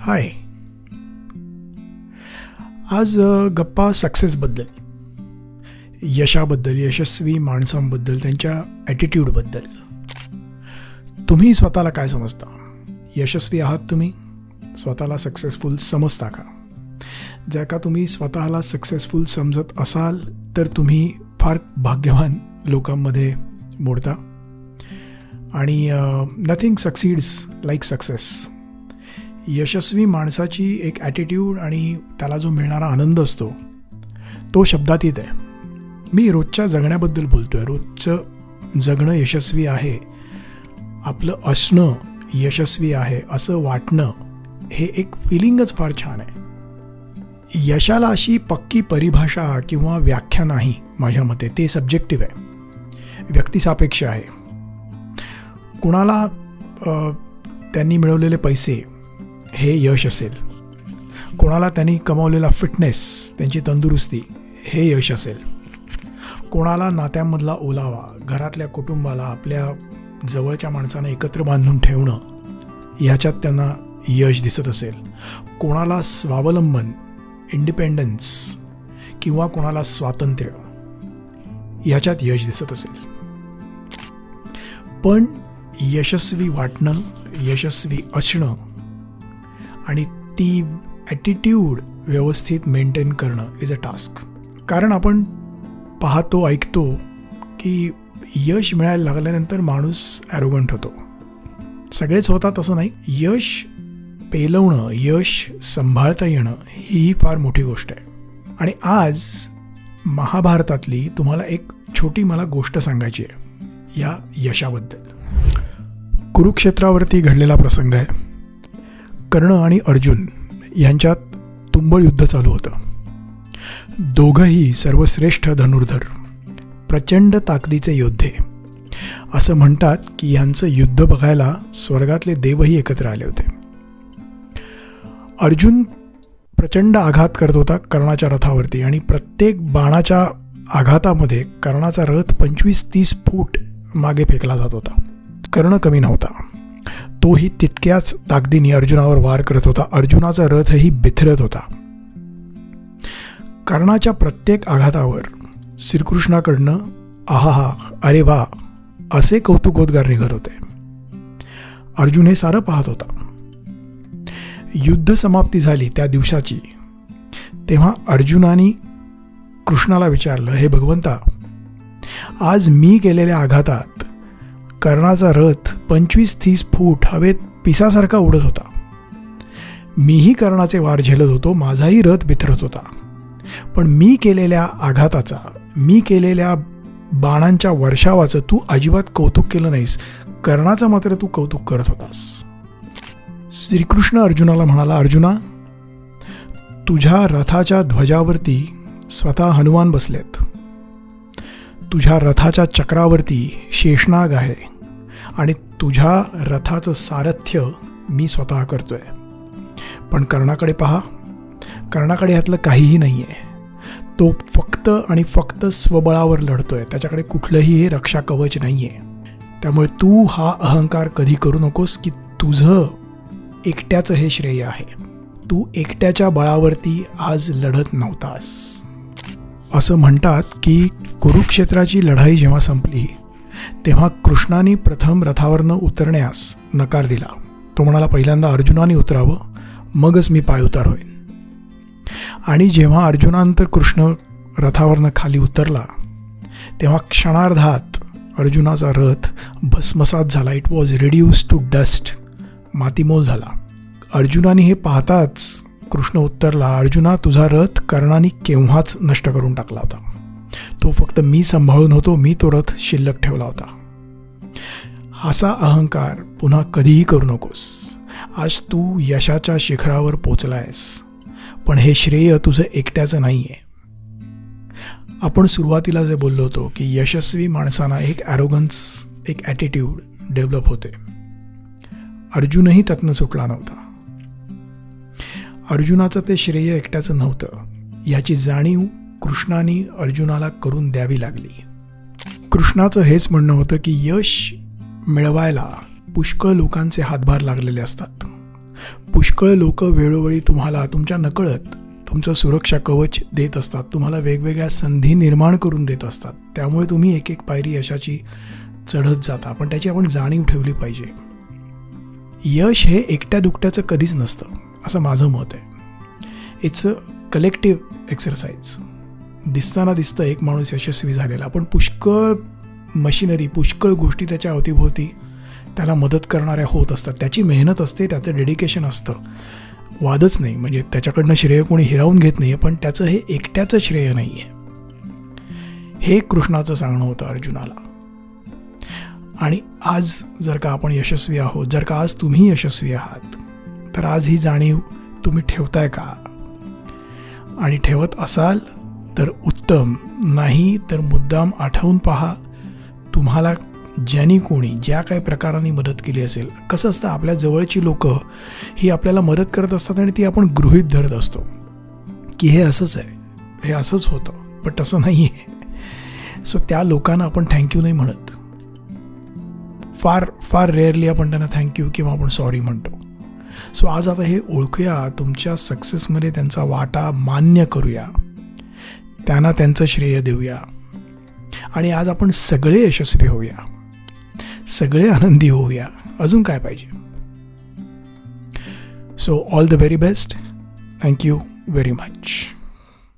हाय आज गप्पा सक्सेसबद्दल यशाबद्दल यशस्वी माणसांबद्दल त्यांच्या ॲटिट्यूडबद्दल तुम्ही स्वतःला काय समजता? यशस्वी आहात तुम्ही? स्वतःला सक्सेसफुल समजता का? जर का तुम्ही स्वतःला सक्सेसफुल समजत असाल तर तुम्ही फार भाग्यवान लोकांमध्ये मोडता. आणि नथिंग सक्सीड्स लाईक सक्सेस यशस्वी माणसाची एक ॲटिट्यूड आणि त्याला जो मिळणारा आनंद असतो तो शब्दातीत आहे. मी रोजच्या जगण्याबद्दल बोलतो आहे रोजचं जगणं यशस्वी आहे. आपलं असणं यशस्वी आहे असं वाटणं हे एक फिलिंगच फार छान आहे. यशाला अशी पक्की परिभाषा किंवा व्याख्या नाही माझ्या मते. ते सब्जेक्टिव्ह आहे. व्यक्तिसापेक्ष आहे. कुणाला त्यांनी मिळवलेले पैसे हे यश असेल. कोणाला त्यांनी कमावलेला फिटनेस त्यांची तंदुरुस्ती हे यश असेल. कोणाला नात्यांमधला ओलावा घरातल्या कुटुंबाला आपल्या जवळच्या माणसांना एकत्र बांधून ठेवणं ह्याच्यात त्यांना यश दिसत असेल. कोणाला स्वावलंबन इंडिपेंडन्स किंवा कोणाला स्वातंत्र्य ह्याच्यात यश दिसत असेल. पण यशस्वी वाटणं यशस्वी असणं आणि ती ॲटिट्यूड व्यवस्थित मेंटेन करणं इज अ टास्क कारण आपण पाहतो ऐकतो की यश मिळायला लागल्यानंतर माणूस ॲरोगंट होतो. सगळेच होतात असं नाही. यश पेलवणं यश सांभाळता येणं ही फार मोठी गोष्ट आहे. आणि आज महाभारतातली तुम्हाला एक छोटी मला गोष्ट सांगायची आहे या यशाबद्दल. कुरुक्षेत्रावरती घडलेला प्रसंग आहे. कर्ण आणि अर्जुन यांच्यात तुंबळ युद्ध चालू होतं. दोघंही सर्वश्रेष्ठ धनुर्धर प्रचंड ताकदीचे योद्धे. असं म्हणतात की यांचं युद्ध बघायला स्वर्गातले देवही एकत्र आले होते. अर्जुन प्रचंड आघात करत होता कर्णाच्या रथावरती आणि प्रत्येक बाणाच्या आघातामध्ये कर्णाचा रथ पंचवीस तीस फूट मागे फेकला जात होता. कर्ण कमी नव्हता. तोही तितक्याच ताकदीने अर्जुनावर वार करत होता. अर्जुनाचा रथही बिथरत होता. कर्णाच्या प्रत्येक आघातावर श्रीकृष्णाकडनं आहा अरे वा असे कौतुकोद्गार निघत होते. अर्जुन हे सारं पाहत होता. युद्ध समाप्ती झाली त्या दिवसाची. तेव्हा अर्जुनानी कृष्णाला विचारलं हे भगवंता आज मी केलेल्या आघातात कर्णाचा रथ पंचवीस तीस फूट हवेत पिसासारखा उडत होता. मीही कर्णाचे वार झेलत होतो माझाही रथ बिथरत होता. पण मी केलेल्या आघाताचा मी केलेल्या बाणांच्या वर्षावाचं तू अजिबात कौतुक केलं नाहीस. कर्णाचं मात्र तू कौतुक करत होतास. श्रीकृष्ण अर्जुनाला म्हणाला अर्जुना तुझ्या रथाच्या ध्वजावरती स्वतः हनुमान बसलेत. तुझ्या रथाच्या चक्रावरती शेषनाग आहे. आणि तुझ्या रथाचं सारथ्य मी स्वतः करतोय. पण कर्णाकडे पहा. कर्णाकडे ह्यातलं काहीही नाही आहे तो फक्त आणि फक्त स्वबळावर लढतोय. त्याच्याकडे कुठलंही हे रक्षा कवच नाही आहे त्यामुळे तू हा अहंकार कधी करू नकोस की तुझं एकट्याचं हे श्रेय आहे. तू एकट्याच्या बळावरती आज लढत नव्हतास. असं म्हणतात की कुरुक्षेत्राची लढाई जेव्हा संपली तेव्हा कृष्णाने प्रथम रथावरनं उतरण्यास नकार दिला. तो म्हणाला पहिल्यांदा अर्जुनाने उतरावं मगच मी पाय उतार होईन आणि जेव्हा अर्जुनानंतर कृष्ण रथावरनं खाली उतरला तेव्हा क्षणार्धात अर्जुनाचा रथ भस्मसात झाला. It was reduce to dust मातीमोल झाला. अर्जुनाने हे पाहताच कृष्ण उत्तरला अर्जुना तुझा रथ कर्णाने केव्हाच नष्ट करून टाकला होता? तो फक्त मी सांभाळून होतो मी तो रथ शिल्लक ठेवला होता. असा अहंकार पुन्हा कधीही करू नकोस. आज तू यशाच्या शिखरावर पोचलायस पण हे श्रेय तुझं एकट्याचं नाही आहे आपण सुरुवातीला जे बोललो होतो की यशस्वी माणसांना एक ॲरोगन्स एक ॲटिट्यूड डेव्हलप होते. अर्जुनही त्यातनं सुटला नव्हता. अर्जुनाचं ते श्रेय एकट्याचं नव्हतं. याची जाणीव कृष्णाने अर्जुनाला करून द्यावी लागली. कृष्णाचं हेच म्हणणं होतं की यश मिळवायला पुष्कळ लोकांचे हातभार लागलेले असतात. पुष्कळ लोक वेळोवेळी तुम्हाला तुमच्या नकळत तुमचं सुरक्षा कवच देत असतात. तुम्हाला वेगवेगळ्या संधी निर्माण करून देत असतात. त्यामुळे तुम्ही एक एक पायरी यशाची चढत जाता. पण त्याची आपण जाणीव ठेवली पाहिजे. यश हे एकट्या दुकट्याचं कधीच नसतं. असं माझं मत आहे. इट्स अ कलेक्टिव्ह एक्सरसाइज दिसताना दिसतं एक माणूस यशस्वी झालेला. पण पुष्कळ मशिनरी पुष्कळ गोष्टी त्याच्या अवतीभोवती त्याला मदत करणाऱ्या होत असतात. त्याची मेहनत असते त्याचं डेडिकेशन असतं. वादच नाही म्हणजे त्याच्याकडनं श्रेय कोणी हिरावून घेत नाही पण त्याचं हे एकट्याचं श्रेय नाही आहे हे कृष्णाचं सांगणं होतं अर्जुनाला. आणि आज जर का आपण यशस्वी आहोत जर का आज तुम्ही यशस्वी आहात तर आज ही जाणीव तुम्ही ठेवताय का? आणि ठेवत असाल तर उत्तम. नाही तर मुद्दाम आठवून पहा तुम्हाला ज्यांनी कोणी ज्या काही प्रकाराने मदत केली असेल कसं असतं आपल्या जवळची लोकं ही आपल्याला मदत करत असतात आणि ती आपण गृहीत धरत असतो. की हे असंच आहे हे असंच होतं पण तसं नाही आहे सो त्या लोकांना आपण थँक्यू नाही म्हणत. फार फार रेअरली आपण त्यांना थँक्यू किंवा आपण सॉरी म्हणतो. सो आज आता हे ओळखूया तुमच्या सक्सेसमध्ये त्यांचा वाटा मान्य करूया. त्यांना त्यांचं श्रेय देऊया. आणि आज आपण सगळे यशस्वी होऊया. सगळे आनंदी होऊया. अजून काय पाहिजे? So all the very best thank you very much